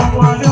ọmọ alẹ́.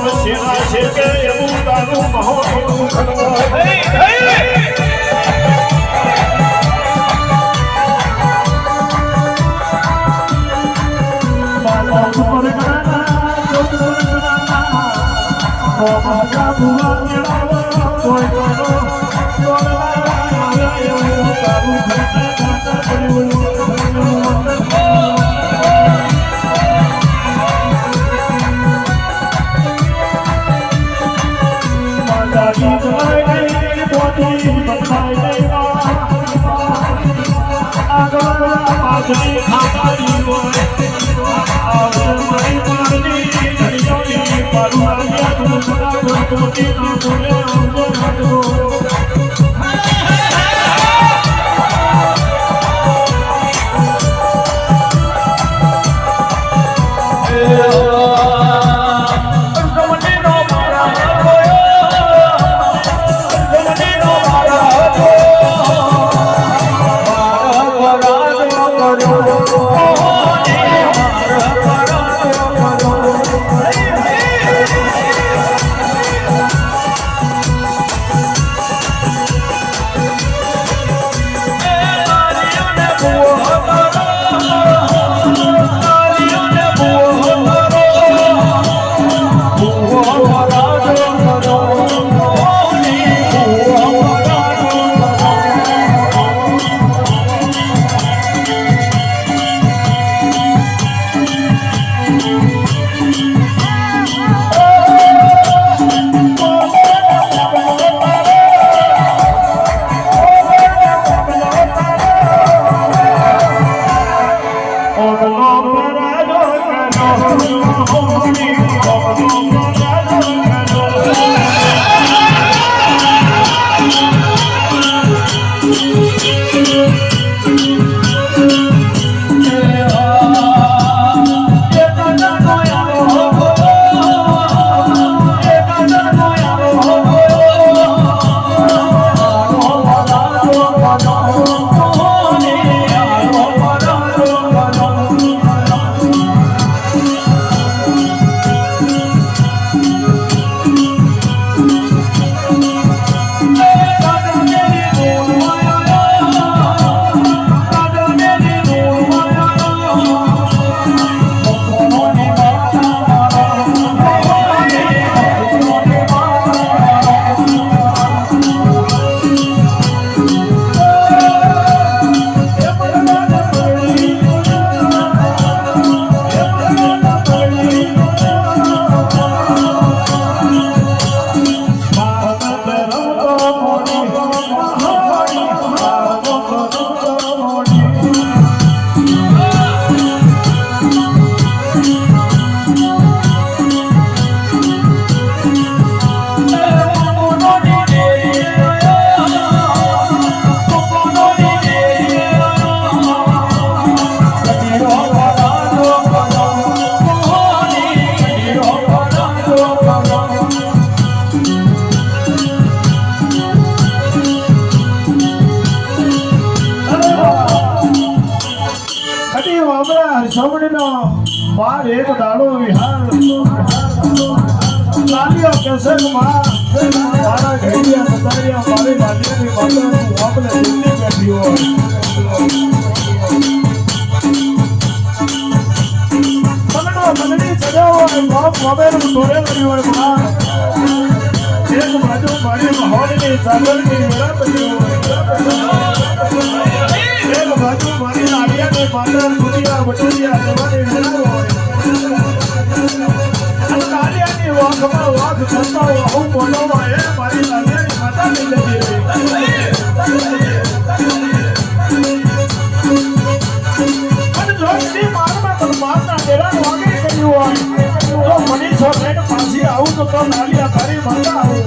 我们血汗钱再也不。I'm করো। なに? આપણે દિલ્હી બેઠી હોયમાં એક બાજુ મારી મહોલની સાગરની વેળાપતિ હોય એક બાજુ મારી લાલિયાની માતા દુનિયા બટુરિયા જવાની વેળા લાલિયાની વાંખમાં વાંખ થતા હું બોલવામાં એ મારી લાલિયાની માતા લઈ જતી રહી અને લોકની મારમાં પરમાત્મા ડેરાણ વાગે કર્યું હોય તો મનીષ હોય ને પાછી આવું તો તો લાલિયા તારી માતા આવું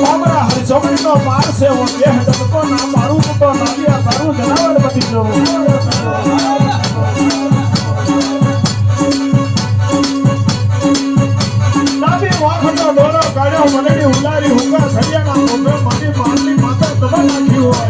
બાબરા હરિચોકડીનો છે હું બે ડબકો મારું તો નાલિયા તારું જનાવર બની જવું કાઢ્યો મનેની ઉલારી હુંકા થરિયાના મોઢે મારી મારની માતા દબા નાખી હોય.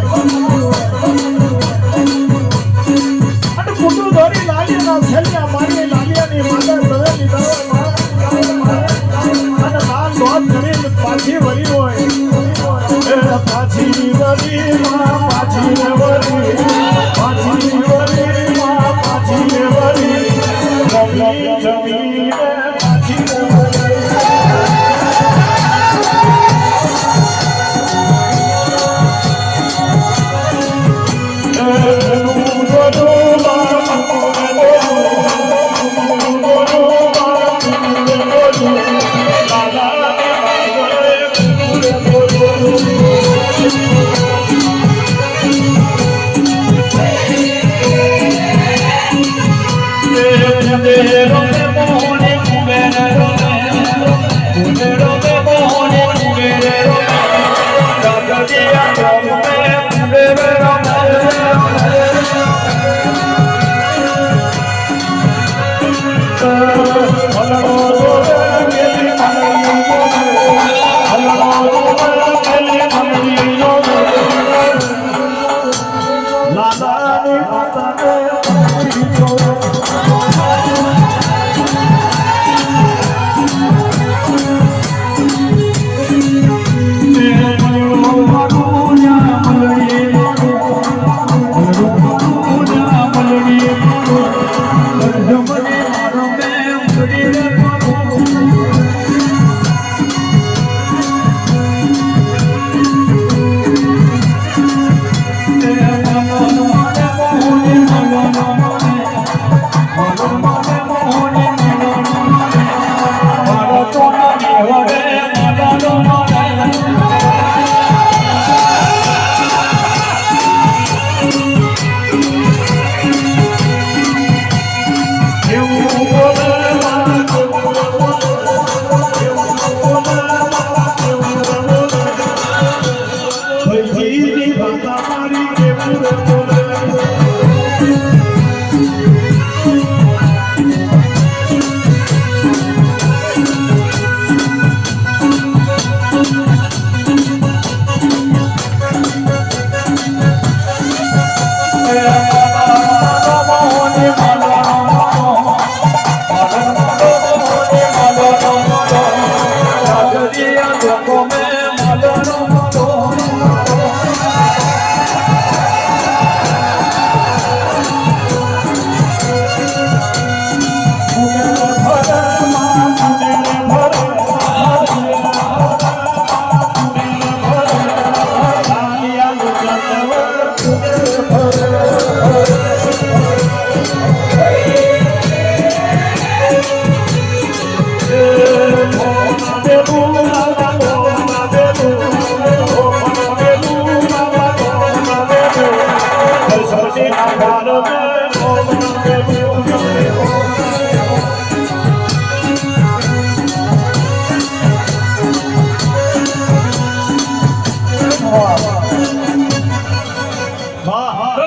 લાલાની માતાને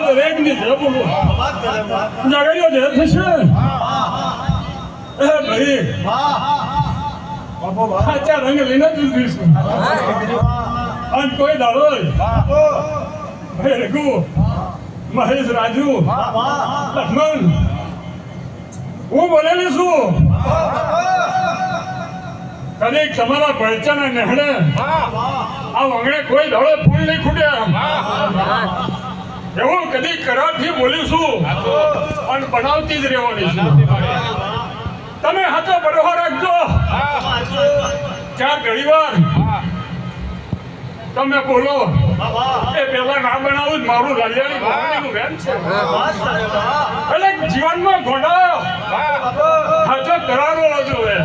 દરેકની જરૂર જગાડ્યો જે થશે એ ભાઈ, સાચા રંગ લઈને જ કોઈ દાડો મહેશ, રાજુ, લક્ષ્મણ, હું બોલેલી છું. કદીક તમારા પડચાને નેહડે. આ વંગડે કોઈ દડો ફૂલ નહીં ખૂટ્યા. એવું કદી કરારથી બોલીશું અને બનાવતી જ રહેવાની તમે હાથો બરોહો રાખજો. ચાર ઘણી વાર તમે બોલો. એ પેલા ના બનાવું મારું ભવાનીનું વેન છે. એટલે જીવનમાં ઘોડા હાથો કરારો જોઈએ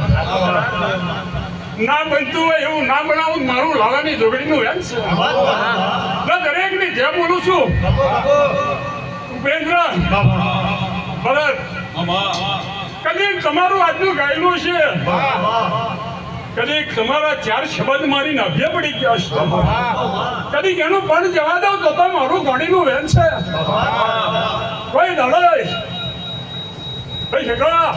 ના બનતું હોય એવું ના બનાવું મારું લાલાની જોગડીનું વેન છે. દરેકની જે બોલું છું. ઉપેન્દ્ર, ભરત કદી તમારું આજનું ગાયનું છે. કદી તમારા ચાર શબ્દ મારી નભ્ય પડી ગયા છે. કદી એનું પણ જવા દો તો તો મારું ઘોડીનું વેન છે. કોઈ દડાય ભાઈ છોકરા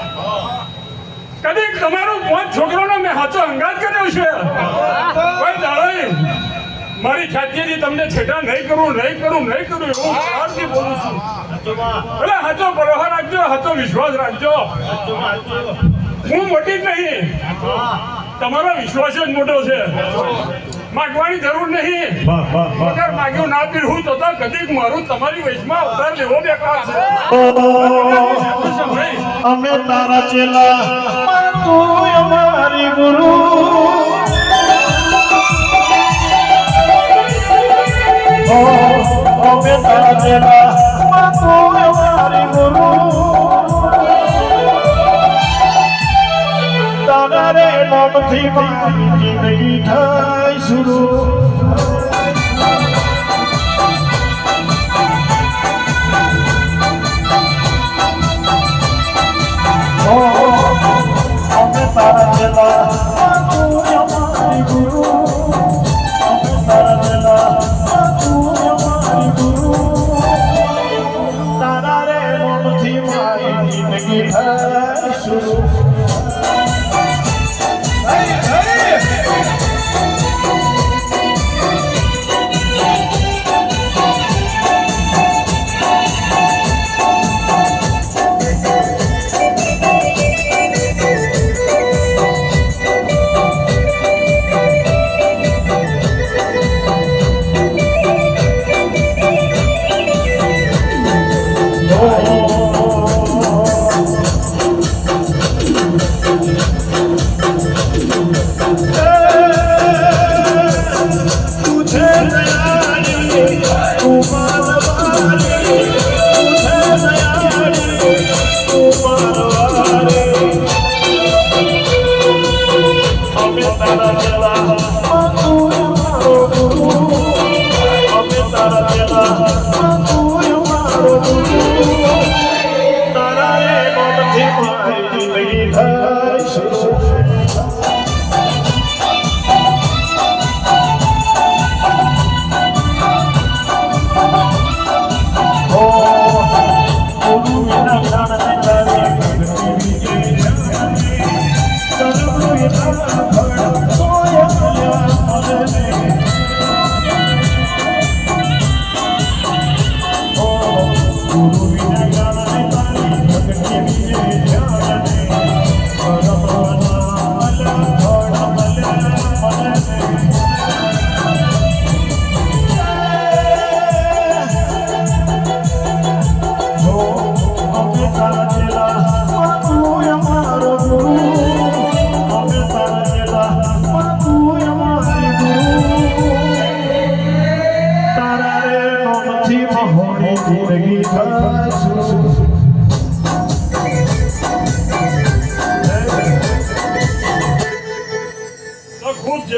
કદી તમારો પાંચ છોકરોનો મેં સાચો અંગાત કર્યો છે. કોઈ દડાય મારી છાતીથી તમને છેટા નહીં કરું નહીં કરું નહીં કરું એવું પ્યારથી બોલું છું. એટલે સાચો પ્રવાહ રાખજો હાચો વિશ્વાસ રાખજો. હું મોટી જ નહીં. તમારો વિશ્વાસ જ મોટો છે. માગવાની જરૂર નહીં. વગર માગ્યું ના પીવું તો તો કદીક મારું તમારી વયસમાં અવતાર લેવો બેકાર છે. અમે તારા ચેલા. તું અમારી ગુરુ. અમે તારા ચેલા. તું અમારી ગુરુ. તારા રે નામથી મારી જિંદગી થાય શરૂ.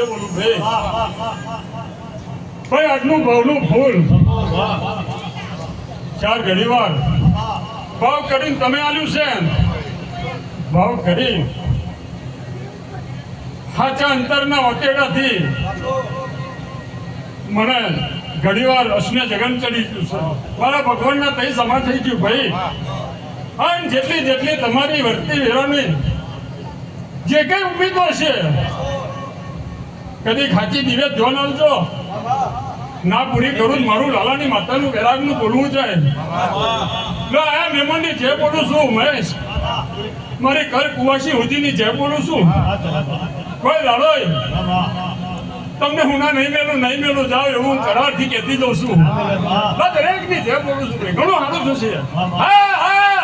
બોલું ભાઈ ભાઈ આટલું ભાવનું ફૂલ ચાર ઘડી વાર ભાવ કરીને તમે આલ્યું છે ભાવ કરી સાચા અંતરના વટેડાથી મને ઘડીવાર અશ્ને જગન ચડી ગયું છે. મારા ભગવાનના તઈ સમા થઈ ગયું ભાઈ. અને જેટલી જેટલી તમારી વર્તી વેરાની જે કઈ ઉમેદો છે. કદી ખાચી દિવે જોન આવજો ના પૂરી કરું, મારું લાલાની માતાનું વૈરાગનું બોલવું છે. લો, આ મહેમાનની જે બોલું છું મહેશ મારી ઘર કુવાસી સુધીની જે બોલું છું. કોઈ લાડોય? તમને હું ના નહીં મેલું નહીં મેલું જાવ એવું હું કરારથી કહેતી જઉં છું. દરેકની જે બોલું છું ઘણું સારું થશે હા હા.